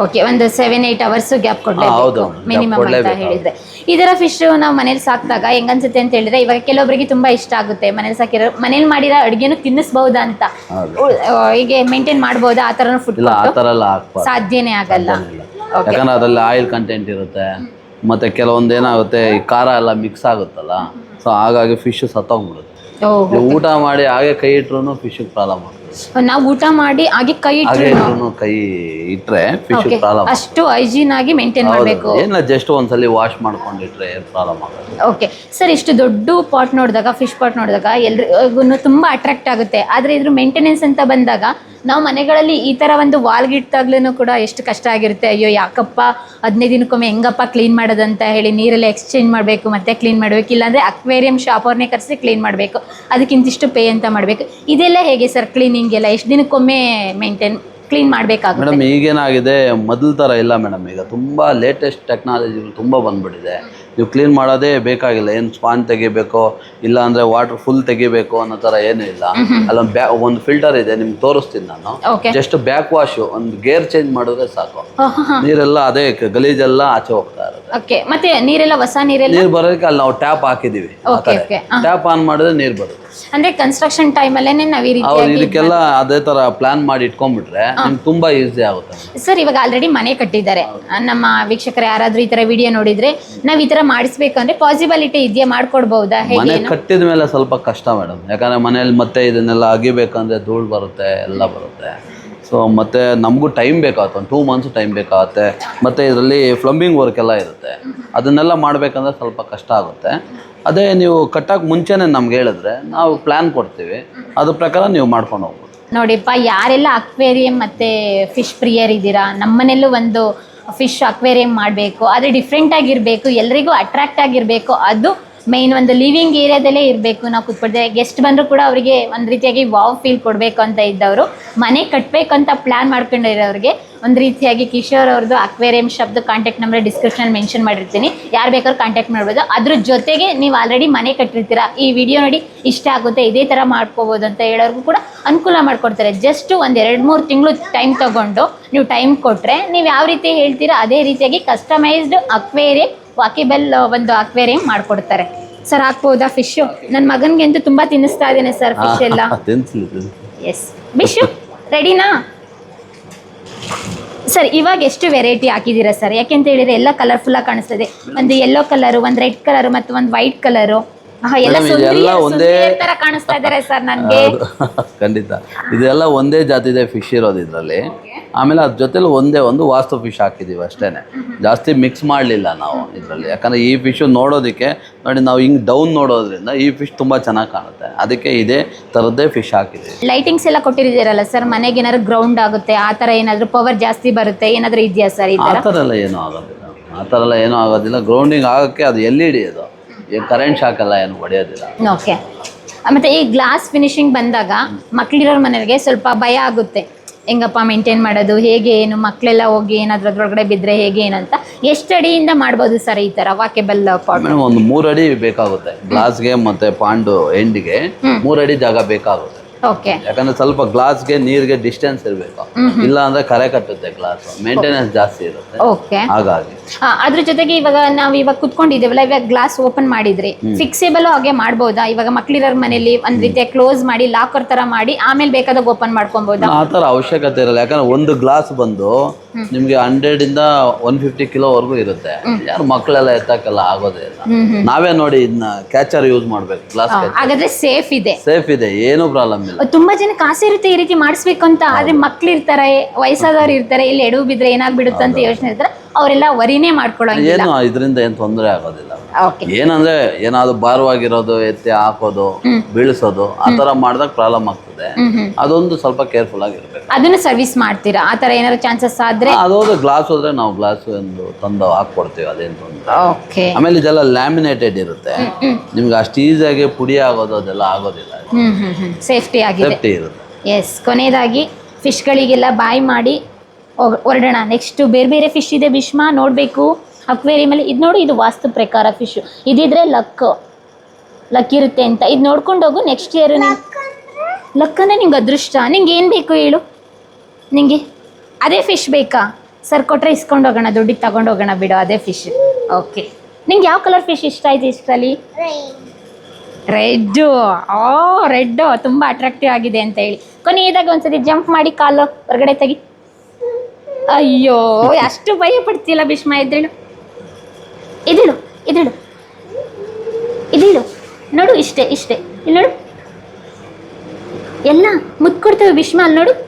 ಓಕೆ ಒಂದು ಸೆವೆನ್ ಏಟ್ ಅವರ್ಸ್ ಗ್ಯಾಪ್ ಕೊಡಲೇಬೇಕು ಮಿನಿಮಮ್ ಅಂತ. ಹೇಳಿದ್ರೆ. ಇದರ ಫಿಶ್ ನಾವು ಮನೇಲಿ ಸಾಕಿದಾಗ ಹೆಂಗನ್ಸುತ್ತೆ ಅಂತ ಹೇಳಿದ್ರೆ ಇವಾಗ ಕೆಲವೊಬ್ಬರಿಗೆ ತುಂಬಾ ಇಷ್ಟ ಆಗುತ್ತೆ ಮನೇಲಿ ಸಾಕಿರೋ ಮನೇಲಿ ಮಾಡಿರೋ ಅಡುಗೆನೂ ತಿನ್ನಿಸ್ಬಹುದಾ ಅಂತ. ಹೀಗೆ ಮೇಂಟೈನ್ ಮಾಡಬಹುದಾ ಆ ಥರನೂ ಫುಡ್ ಸಾಧ್ಯನೇ ಆಗಲ್ಲ. ಯಾಕಂದ್ರೆ ಅದರಲ್ಲಿ ಆಯಿಲ್ ಕಂಟೆಂಟ್ ಇರುತ್ತೆ ಮತ್ತೆ ಕೆಲವೊಂದು ಏನಾಗುತ್ತೆ ಈ ಖಾರ ಎಲ್ಲ ಮಿಕ್ಸ್ ಆಗುತ್ತಲ್ಲ ಸೊ ಹಾಗಾಗಿ ಫಿಶ್ ಸತ್ತೋಗ್ಬಿಡುತ್ತೆ. ಊಟ ಮಾಡಿ ಹಾಗೆ ಕೈ ಇಟ್ರು ಫಿಶ್ ಪ್ರಾಬ್ಲಮ್ ಆಗ್ತದೆ ನಾವು ಊಟ ಮಾಡಿ ಹಾಗೆ ಕೈ ಹಾಗೆ ಇಟ್ಟು ಇಟ್ರು ಕೈ ಇಟ್ರೆ ಫಿಶ್ ಓಕೆ ಪ್ರಾಬ್ಲಮ್ ಅಷ್ಟು ಹೈಜೀನ್ ಆಗಿ ಮೇಂಟೈನ್ ಮಾಡಬೇಕು. ಏನಿಲ್ಲ ಜಸ್ಟ್ ಒಂದ್ಸಲಿ ವಾಶ್ ಮಾಡ್ಕೊಂಡಿಟ್ರೆ ಪ್ರಾಬ್ಲಮ್ ಆಗುತ್ತೆ. ಓಕೆ ಸರ್ ಇಷ್ಟು ದೊಡ್ಡ ಪಾಟ್ ನೋಡಿದಾಗ ಫಿಶ್ ಪಾಟ್ ನೋಡಿದಾಗ ಎಲ್ರಿಗೂ ತುಂಬ ಅಟ್ರಾಕ್ಟ್ ಆಗುತ್ತೆ. ಆದರೆ ಇದ್ರ ಮೇಂಟೆನೆನ್ಸ್ ಅಂತ ಬಂದಾಗ ನಾವು ಮನೆಗಳಲ್ಲಿ ಈ ಥರ ಒಂದು ವಾಲ್ಗಿಟ್ಟಾಗ್ಲೂ ಕೂಡ ಎಷ್ಟು ಕಷ್ಟ ಆಗಿರುತ್ತೆ. ಅಯ್ಯೋ ಯಾಕಪ್ಪ? ಹದಿನೈದು ದಿನಕ್ಕೊಮ್ಮೆ ಹೆಂಗಪ್ಪ ಕ್ಲೀನ್ ಮಾಡೋದಂತ ಹೇಳಿ ನೀರೆಲ್ಲ ಎಕ್ಸ್ಚೇಂಜ್ ಮಾಡಬೇಕು ಮತ್ತೆ ಕ್ಲೀನ್ ಮಾಡಬೇಕು ಇಲ್ಲಾಂದರೆ ಅಕ್ವೇರಿಯಂ ಶಾಪ್ ಅವ್ರನ್ನೇ ಕರೆಸಿ ಕ್ಲೀನ್ ಮಾಡಬೇಕು. ಅದಕ್ಕಿಂತಿಷ್ಟು ಪೇ ಅಂತ ಮಾಡಬೇಕು. ಇದೆಲ್ಲ ಹೇಗೆ ಸರ್ ಕ್ಲೀನಿಂಗ್ ಎಲ್ಲ ಎಷ್ಟು ದಿನಕ್ಕೊಮ್ಮೆ ಮೇಂಟೈನ್ ಕ್ಲೀನ್ ಮಾಡಬೇಕಾಗುತ್ತೆ. ಮೇಡಮ್ ಈಗೇನಾಗಿದೆ ಮೊದಲ ಥರ ಇಲ್ಲ ಮೇಡಮ್. ಈಗ ತುಂಬ ಲೇಟೆಸ್ಟ್ ಟೆಕ್ನಾಲಜಿಗಳು ತುಂಬ ಬಂದ್ಬಿಟ್ಟಿದೆ. ನೀವು ಕ್ಲೀನ್ ಮಾಡೋದೇ ಬೇಕಾಗಿಲ್ಲ. ಏನು ಸ್ಪಾನ್ ತೆಗಿಬೇಕು ಇಲ್ಲ ಅಂದರೆ ವಾಟರ್ ಫುಲ್ ತೆಗಿಬೇಕು ಅನ್ನೋ ಥರ ಏನೂ ಇಲ್ಲ. ಅಲ್ಲೊಂದು ಬ್ಯಾ ಒಂದು ಫಿಲ್ಟರ್ ಇದೆ ನಿಮ್ಗೆ ತೋರಿಸ್ತೀನಿ ನಾನು. ಜಸ್ಟ್ ಬ್ಯಾಕ್ ವಾಶು ಒಂದು ಗೇರ್ ಚೇಂಜ್ ಮಾಡಿದ್ರೆ ಸಾಕು. ನೀರೆಲ್ಲ ಅದೇ ಗಲೀಜೆಲ್ಲ ಆಚೆ ಹೋಗ್ತಾ ಇರೋದು ಮತ್ತೆ ನೀರೆಲ್ಲ ಹೊಸ ನೀರೆಲ್ಲ? ನೀರು ಬರೋದಕ್ಕೆ ಅಲ್ಲಿ ನಾವು ಟ್ಯಾಪ್ ಹಾಕಿದ್ದೀವಿ ಟ್ಯಾಪ್ ಆನ್ ಮಾಡಿದ್ರೆ ನೀರು ಬರುತ್ತೆ. ಅಂದ್ರೆ ಕನ್ಸ್ಟ್ರಕ್ಷನ್ ಟೈಮ್ ಅಲ್ಲೇನೆ ನಾವು ಈ ಅವ್ರು ರೀತಿಯಾಗಿ ಇದಕ್ಕೆಲ್ಲ ಅದೇ ತರ ಪ್ಲಾನ್ ಮಾಡಿ ಇಟ್ಕೊಂಡ್ಬಿಟ್ರೆ ನಿಮ್ಗೆ ತುಂಬಾ ಈಸಿ ಆಗುತ್ತೆ. ಸರ್ ಇವಾಗ ಆಲ್ರೆಡಿ ಮನೆ ಕಟ್ಟಿದ್ದಾರೆ. ಆ, ನಮ್ಮ ವೀಕ್ಷಕರು ಯಾರಾದ್ರೂ ಈ ತರ ವಿಡಿಯೋ ನೋಡಿದ್ರೆ ನಾವ್ ಈ ತರ ಮಾಡಿಸ್ಬೇಕಂದ್ರೆ ಪಾಸಿಬಿಲಿಟಿ ಇದೆಯಾ ಮಾಡ್ಕೊಡ್ಬಹುದಾ ಹೇಗೆ ಮನೆ ಕಟ್ಟಿದ ಮೇಲೆ ಸ್ವಲ್ಪ ಕಷ್ಟ ಮೇಡಮ್ ಯಾಕಂದ್ರೆ ಮನೇಲಿ ಮತ್ತೆ ಇದನ್ನೆಲ್ಲ ಅಗಿಬೇಕಂದ್ರೆ ಧೂಳು ಬರುತ್ತೆ ಎಲ್ಲ ಬರುತ್ತೆ. ಸೊ ಮತ್ತೆ ನಮಗೂ ಟೈಮ್ ಬೇಕಾಗುತ್ತೆ. ಒಂದು ಟೂ ಮಂತ್ಸ್ ಟೈಮ್ ಬೇಕಾಗುತ್ತೆ. ಮತ್ತೆ ಇದರಲ್ಲಿ ಫ್ಲಂಬಿಂಗ್ ವರ್ಕ್ ಎಲ್ಲ ಇರುತ್ತೆ. ಅದನ್ನೆಲ್ಲ ಮಾಡಬೇಕಂದ್ರೆ ಸ್ವಲ್ಪ ಕಷ್ಟ ಆಗುತ್ತೆ. ಅದೇ ನೀವು ಕಟ್ಟಕ್ಕೆ ಮುಂಚೆನೇ ನಮ್ಗೆ ಹೇಳಿದ್ರೆ ನಾವು ಪ್ಲ್ಯಾನ್ ಕೊಡ್ತೀವಿ. ಅದ್ರ ಪ್ರಕಾರ ನೀವು ಮಾಡ್ಕೊಂಡು ಹೋಗ್ಬೋದು. ನೋಡಿಪ್ಪ, ಯಾರೆಲ್ಲ ಅಕ್ವೇರಿಯಂ ಮತ್ತೆ ಫಿಶ್ ಪ್ರಿಯರ್ ಇದ್ದೀರಾ? ನಮ್ಮನೆಲ್ಲೂ ಒಂದು ಫಿಶ್ ಅಕ್ವೇರಿಯಂ ಮಾಡಬೇಕು. ಆದರೆ ಡಿಫ್ರೆಂಟ್ ಆಗಿರಬೇಕು. ಎಲ್ರಿಗೂ ಅಟ್ರಾಕ್ಟ್ ಆಗಿರಬೇಕು. ಅದು ಮೈನ್ ಒಂದು ಲಿವಿಂಗ್ ಏರಿಯಾದಲ್ಲೇ ಇರಬೇಕು. ನಾವು ಕೂತ್ಕೊಳ್ತೇವೆ ಗೆಸ್ಟ್ ಬಂದರೂ ಕೂಡ ಅವರಿಗೆ ಒಂದು ರೀತಿಯಾಗಿ ವಾವ್ ಫೀಲ್ ಕೊಡಬೇಕು ಅಂತ ಇದ್ದವರು. ಮನೆ ಕಟ್ಟಬೇಕು ಅಂತ ಪ್ಲ್ಯಾನ್ ಮಾಡ್ಕೊಂಡಿರೋರಿಗೆ ಒಂದು ರೀತಿಯಾಗಿ ಕಿಶೋರ್ ಅವ್ರದ್ದು ಅಕ್ವೇರಿಯಂ ಶಬ್ದ ಕಾಂಟ್ಯಾಕ್ಟ್ ನಂಬರ್ ಡಿಸ್ಕ್ರಿಪ್ಷನ್ ಮೆನ್ಷನ್ ಮಾಡಿರ್ತೀನಿ. ಯಾರು ಬೇಕಾದ್ರೂ ಕಾಂಟ್ಯಾಕ್ಟ್ ಮಾಡ್ಬೋದು. ಅದ್ರ ಜೊತೆಗೆ ನೀವು ಆಲ್ರೆಡಿ ಮನೆ ಕಟ್ಟಿರ್ತೀರಾ. ಈ ವಿಡಿಯೋ ನೋಡಿ ಇಷ್ಟ ಆಗುತ್ತೆ. ಇದೇ ಥರ ಮಾಡ್ಕೋಬೋದು ಅಂತ ಹೇಳೋರ್ಗೂ ಕೂಡ ಅನುಕೂಲ ಮಾಡಿಕೊಡ್ತಾರೆ. ಜಸ್ಟ್ ಒಂದು ಎರಡು ಮೂರು ತಿಂಗಳು ಟೈಮ್ ತಗೊಂಡು ನೀವು ಟೈಮ್ ಕೊಟ್ಟರೆ ನೀವು ಯಾವ ರೀತಿ ಹೇಳ್ತೀರಾ, ಅದೇ ರೀತಿಯಾಗಿ ಕಸ್ಟಮೈಸ್ಡ್ ಅಕ್ವೇರಿಯಂ ವಾಕಿಬಲ್ ಒಂದು ಅಕ್ವೇರಿಯಂ ಮಾಡ್ಕೊಡ್ತಾರೆ. ಸರ್ ಹಾಕ್ಬೋದಾ ಫಿಶ್ ನನ್ನ ಮಗನಿಗೆ ಅಂತೂ ತುಂಬಾ ತಿನ್ನಿಸ್ತಾ ಇದ್ದೇನೆ ಸರ್ ಫಿಶ್ ಎಲ್ಲ. ಎಸ್ ಬಿಶು ರೆಡಿನಾ ಸರ್ ಇವಾಗ ಎಷ್ಟು ವೆರೈಟಿ ಹಾಕಿದ್ದೀರಾ ಸರ್? ಯಾಕೆಂತ ಹೇಳಿದ್ರೆ ಎಲ್ಲ ಕಲರ್ಫುಲ್ ಆಗಿ ಕಾಣಿಸ್ತದೆ. ಒಂದು ಯೆಲ್ಲೋ ಕಲರ್ ಒಂದು ರೆಡ್ ಕಲರ್ ಮತ್ತು ಒಂದು ವೈಟ್ ಕಲರ್ ಎಲ್ಲ ಒಂದೇ- ತರ ಕಾಣಿಸ್ತಾ ಇದ್ದಾರೆ ಸರ್ ನನಗೆ. ಖಂಡಿತ. ಇದೆಲ್ಲ ಒಂದೇ ಜಾತಿದೆ ಫಿಶ್ ಇರೋದು ಇದರಲ್ಲಿ ಆಮೇಲೆ ಅದ್ರ ಜೊತೆಲಿ ಒಂದೇ ಒಂದು ವಾಸ್ತು ಫಿಶ್ ಹಾಕಿದ್ದೀವಿ ಅಷ್ಟೇ ಜಾಸ್ತಿ ಮಿಕ್ಸ್ ಮಾಡಲಿಲ್ಲ ನಾವು ಇದರಲ್ಲಿ. ಯಾಕಂದರೆ ಈ ಫಿಶು ನೋಡೋದಕ್ಕೆ ನೋಡಿ ನಾವು ಹಿಂಗೆ ಡೌನ್ ನೋಡೋದ್ರಿಂದ ಈ ಫಿಶ್ ತುಂಬ ಚೆನ್ನಾಗಿ ಕಾಣುತ್ತೆ. ಅದಕ್ಕೆ ಇದೇ ಥರದ್ದೇ ಫಿಶ್ ಹಾಕಿದ್ದೀವಿ ಲೈಟಿಂಗ್ಸ್ ಎಲ್ಲ ಕೊಟ್ಟಿದ್ದೀರಲ್ಲ ಸರ್ ಮನೆಗೆ ಏನಾದ್ರು ಗ್ರೌಂಡ್ ಆಗುತ್ತೆ ಆ ಥರ ಏನಾದರೂ ಪವರ್ ಜಾಸ್ತಿ ಬರುತ್ತೆ ಏನಾದರೂ ಇದೆಯಾ ಸರ್ ಆ ಥರ ಎಲ್ಲ ಏನೂ ಆಗೋದಿಲ್ಲ. ಆ ಥರ ಎಲ್ಲ ಏನೂ ಆಗೋದಿಲ್ಲ. ಗ್ರೌಂಡಿಂಗ್ ಆಗೋಕ್ಕೆ ಅದು ಎಲ್ಲಿ ಇ ಈಗ ಅದು. ಕರೆಂಟ್ ಶಾಕ್ ಎಲ್ಲ ಏನು ಹೊಡೆಯೋದಿಲ್ಲ. ಓಕೆ ಮತ್ತೆ ಈ ಗ್ಲಾಸ್ ಫಿನಿಶಿಂಗ್ ಬಂದಾಗ ಮಕ್ಳಿರೋರ್ ಮನೆಗೆ ಸ್ವಲ್ಪ ಭಯ ಆಗುತ್ತೆ. ಹೆಂಗಪ್ಪ ಮೇಂಟೈನ್ ಮಾಡೋದು? ಹೇಗೆ ಏನು? ಮಕ್ಕಳೆಲ್ಲ ಹೋಗಿ ಏನಾದ್ರೂ ಅದ್ರೊಳಗಡೆ ಬಿದ್ದರೆ ಹೇಗೆ ಏನಂತ ಎಷ್ಟು ಅಡಿಯಿಂದ ಮಾಡ್ಬೋದು ಸರ್ ಈ ಥರ ವಾಕೆಬಲ್ ಪಾಟ್ ಮೇಡಮ್ ಒಂದು ಮೂರು ಅಡಿ ಬೇಕಾಗುತ್ತೆ ಗ್ಲಾಸ್ಗೆ ಮತ್ತು ಪಾಂಡು ಎಂಡಿಗೆ ಮೂರು ಅಡಿ ಜಾಗ ಬೇಕಾಗುತ್ತೆ. ಓಕೆ ಯಾಕಂದ್ರೆ ಸ್ವಲ್ಪ ಗ್ಲಾಸ್ಗೆ ನೀರಿಗೆ ಡಿಸ್ಟೆನ್ಸ್ ಇರಬೇಕು. ಇಲ್ಲ ಅಂದ್ರೆ ಕರೆ ಕಟ್ಟುತ್ತೆ ಗ್ಲಾಸ್ ಮೇಂಟೆನೆನ್ಸ್ ಜಾಸ್ತಿ ಇರುತ್ತೆ. ಓಕೆ ಹಾಗಾಗಿ. ಅದ್ರ ಜೊತೆಗೆ ಇವಾಗ ನಾವು ಇವಾಗ ಕುತ್ಕೊಂಡಿದ್ದೇವಲ್ಲ ಇವಾಗ ಗ್ಲಾಸ್ ಓಪನ್ ಮಾಡಿದ್ರಿ ಫಿಕ್ಸೇಬಲ್ ಹಾಗೆ ಮಾಡ್ಬೋದಾ? ಇವಾಗ ಮಕ್ಳಿರೋರ್ ಮನೇಲಿ ಒಂದ್ ರೀತಿಯ ಕ್ಲೋಸ್ ಮಾಡಿ ಲಾಕರ್ ತರ ಮಾಡಿ ಆಮೇಲೆ ಬೇಕಾದಾಗ ಓಪನ್ ಮಾಡ್ಕೊಬಹುದು ಆ ತರ ಅವಶ್ಯಕತೆ ಇರಲ್ಲ. ಯಾಕಂದ್ರೆ ಒಂದು ಗ್ಲಾಸ್ ಬಂದು ನಿಮ್ಗೆ ಹಂಡ್ರೆಡ್ ಇಂದ ಒನ್ ಫಿಫ್ಟಿ ಕಿಲೋವರೆಗೂ ಇರುತ್ತೆ. ಯಾರು ಮಕ್ಕಳೆಲ್ಲ ಎತ್ತಕ್ಕೆಲ್ಲ ಆಗೋದೇ ಇಲ್ಲ. ನಾವೇ ನೋಡಿ ಇದನ್ನ ಕ್ಯಾಚರ್ ಯೂಸ್ ಮಾಡ್ಬೇಕು ಗ್ಲಾಸ್ ಹಾಗಾದ್ರೆ ಸೇಫ್ ಇದೆ. ಸೇಫ್ ಇದೆ. ಏನು ಪ್ರಾಬ್ಲಮ್ ಇಲ್ಲ. ತುಂಬಾ ಜನ ಕಾಸು ಇರುತ್ತೆ ಈ ರೀತಿ ಮಾಡಿಸ್ಬೇಕು ಅಂತ. ಆದ್ರೆ ಮಕ್ಳು ಇರ್ತಾರೆ ವಯಸ್ಸಾದವ್ರು ಇರ್ತಾರೆ ಇಲ್ಲಿ ಎಡವು ಬಿದ್ರೆ ಏನಾಗ್ಬಿಡುತ್ತೆ ಅಂತ ಯೋಚನೆ ಇರ್ತಾರೆ ಅವರೆಲ್ಲ ವರಿನೇ ಏನು ಇದರಿಂದ ಏನು ತೊಂದರೆ ಆಗೋದಿಲ್ಲ. ಓಕೆ ಏನಂದ್ರೆ ಏನಾದ್ರು ಭಾರವಾಗಿರೋದು ಎತ್ತಿ ಹಾಕೋದು ಬೀಳಿಸೋದು ಆ ಥರ ಮಾಡಿದಾಗ ಪ್ರಾಬ್ಲಮ್ ಆಗ್ತದೆ. ಅದೊಂದು ಸ್ವಲ್ಪ ಕೇರ್ಫುಲ್ ಆಗಿರ್ಬೇಕು. ಅದನ್ನ ಸರ್ವಿಸ್ ಮಾಡ್ತೀರಾ? ಆ ತರ ಏನಾದ್ರು ಚಾನ್ಸಸ್ ಆದ್ರೆ? ಅದೋದು ಗ್ಲಾಸ್ ಹೋದ್ರೆ ನಾವು ಗ್ಲಾಸ್ ಒಂದು ತಂದು ಹಾಕ್ಕೊಡ್ತೀವಿ ಅದೇನು ತೊಂದರೆ ಓಕೆ ಆಮೇಲೆ ಇದೆಲ್ಲ ಲ್ಯಾಮಿನೇಟೆಡ್ ಇರುತ್ತೆ. ನಿಮ್ಗೆ ಅಷ್ಟು ಈಸಿಯಾಗಿ ಪುಡಿ ಆಗೋದು ಅದೆಲ್ಲ ಆಗೋದಿಲ್ಲ. ಸೇಫ್ಟಿ ಆಗಿದೆ. ಸೇಫ್ಟಿ ಇರುತ್ತೆ ಎಸ್ ಕೊನೆಯದಾಗಿ ಫಿಶ್ಗಳಿಗೆಲ್ಲ ಬಾಯ್ ಮಾಡಿ ಹೊರಡೋಣ ನೆಕ್ಸ್ಟ್ ಬೇರೆ ಬೇರೆ ಫಿಶ್ ಇದೆ. ಭೀಷ್ಮ ನೋಡಬೇಕು. ಅಕ್ವೇರಿಯಮಲ್ಲಿ ಇದು ನೋಡು ಇದು ವಾಸ್ತು ಪ್ರಕಾರ ಫಿಶ್ ಇದಿದ್ರೆ ಲಕ್ ಲಕ್ ಇರುತ್ತೆ ಅಂತ. ಇದು ನೋಡ್ಕೊಂಡು ಹೋಗು ನೆಕ್ಸ್ಟ್ ಇಯರ್ ಲಕ್ ಅಂದರೆ? ನಿಂಗೆ ಅದೃಷ್ಟ. ನಿಂಗೆ ಏನು ಬೇಕು ಹೇಳು. ನಿಂಗೆ? ಅದೇ ಫಿಶ್ ಬೇಕಾ? ಸರ್ ಕೊಟ್ಟರೆ ಇಸ್ಕೊಂಡು ಹೋಗೋಣ ದುಡ್ಡಿಗೆ ತಗೊಂಡು ಹೋಗೋಣ ಬಿಡು. ಅದೇ ಫಿಶ್ ಓಕೆ ನಿಂಗೆ ಯಾವ ಕಲರ್ ಫಿಶ್ ಇಷ್ಟ ಆಯ್ತು ಇಷ್ಟರಲ್ಲಿ? ರೆಡ್ಡು. ಓ, ರೆಡ್ಡು. ತುಂಬ ಅಟ್ರಾಕ್ಟಿವ್ ಆಗಿದೆ ಅಂತ ಹೇಳಿ. ಕೊನೆಯದಾಗ ಒಂದ್ಸತಿ ಜಂಪ್ ಮಾಡಿ ಕಾಲು ಹೊರಗಡೆ ತೆಗಿ. ಅಯ್ಯೋ, ಅಷ್ಟು ಭಯ ಪಡ್ತಿಲ್ಲ ಭೀಷ್ಮ ಎದ್ದೇಳು ಇದಿಳು ಇದಿಳು. ಇದಿಳು. ನೋಡು, ಇಷ್ಟೇ ಇಷ್ಟೇ. ಇಲ್ಲಿ ನೋಡು. ಎಲ್ಲ ಮುತ್ಕೊಡ್ತೇವೆ ಭೀಷ್ಮ, ಅಲ್ಲಿ ನೋಡು.